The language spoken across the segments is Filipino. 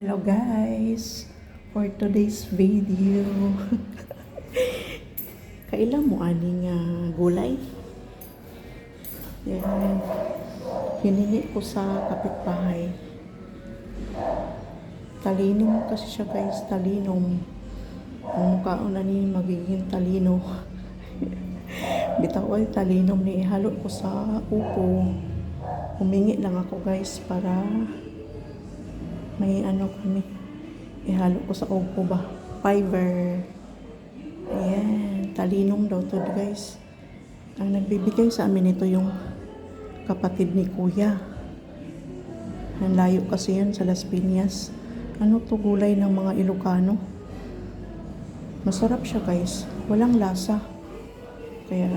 Hello guys! For today's video, kailan mo aning ah, gulay? Yan. Hiningi ko sa kapitbahay. Talinom kasi siya guys, talinom. Ang mukhaon na ni magiging talino. Bitaw ay talinom ni ihalo ko sa upo. Humingi lang ako guys para may ano kami. Ihalo ko sa upo ba? Fiber ayan. Talinong daw to guys. Ang nagbibigay sa amin ito yung kapatid ni kuya. Ang layo kasi yan sa Las Piñas. Ano to gulay ng mga Ilocano? Masarap siya guys. Walang lasa. Kaya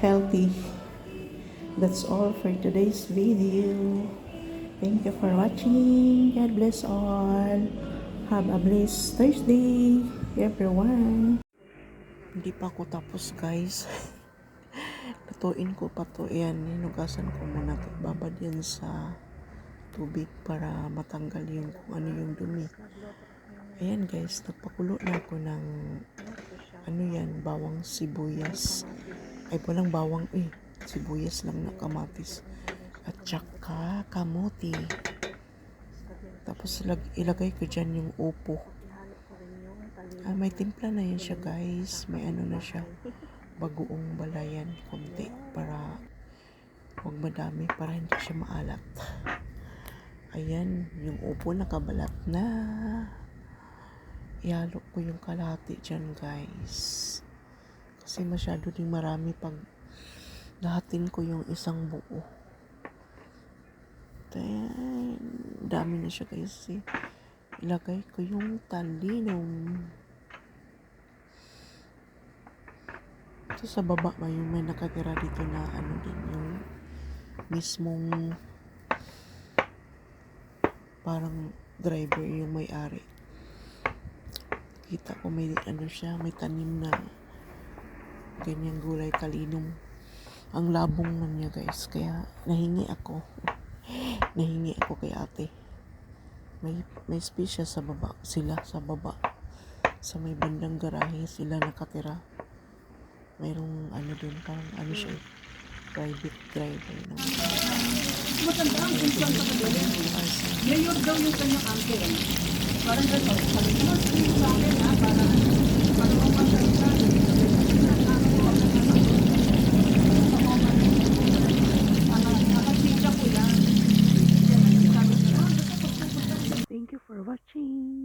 healthy. That's all for today's video Thank you for watching. God bless all. Have a blessed Thursday, everyone. Hindi pa ako tapos, guys. Lutuin ko pa to. Ayan, hinugasan ko muna. Babad yan sa tubig para matanggal yung kung ano yung dumi. Ayan, guys. Nagpakulo na ako ng ano yan, bawang sibuyas. Ay, walang bawang eh. Sibuyas lang na kamatis at saka kamote. Tapos ilag- ilagay ko dyan yung upo. Ah, may timpla na yan siya guys. May ano na siya. Bagoong balayan. Konti. Para huwag madami. Para hindi siya maalat. Ayan. Yung upo nakabalat na. Ihalo ko yung kalahati dyan guys. Kasi masyado din marami pag lahatin ko yung isang buo. Ayan. Dami na siya guys. Eh. Ilagay ko yung talinong. Ito sa baba ba yung may nakatira dito na ano din yung mismong parang driver yung may-ari. Kita ko may ano siya, may tanim na ganyang gulay talinong. Ang labong man niya guys, kaya nahingi ako nahingi ako kay ate. May, may space siya sa baba. Sila sa baba. Sa may bandang garahe sila nakatira. Mayroong ano dun, parang ano siya, private driver ng Matanda ang pinsan sa kagaling. Mayor daw yung kanyang uncle. Parang gano'n. Sabi yung sa akin ha, para para mapasalita. Watching.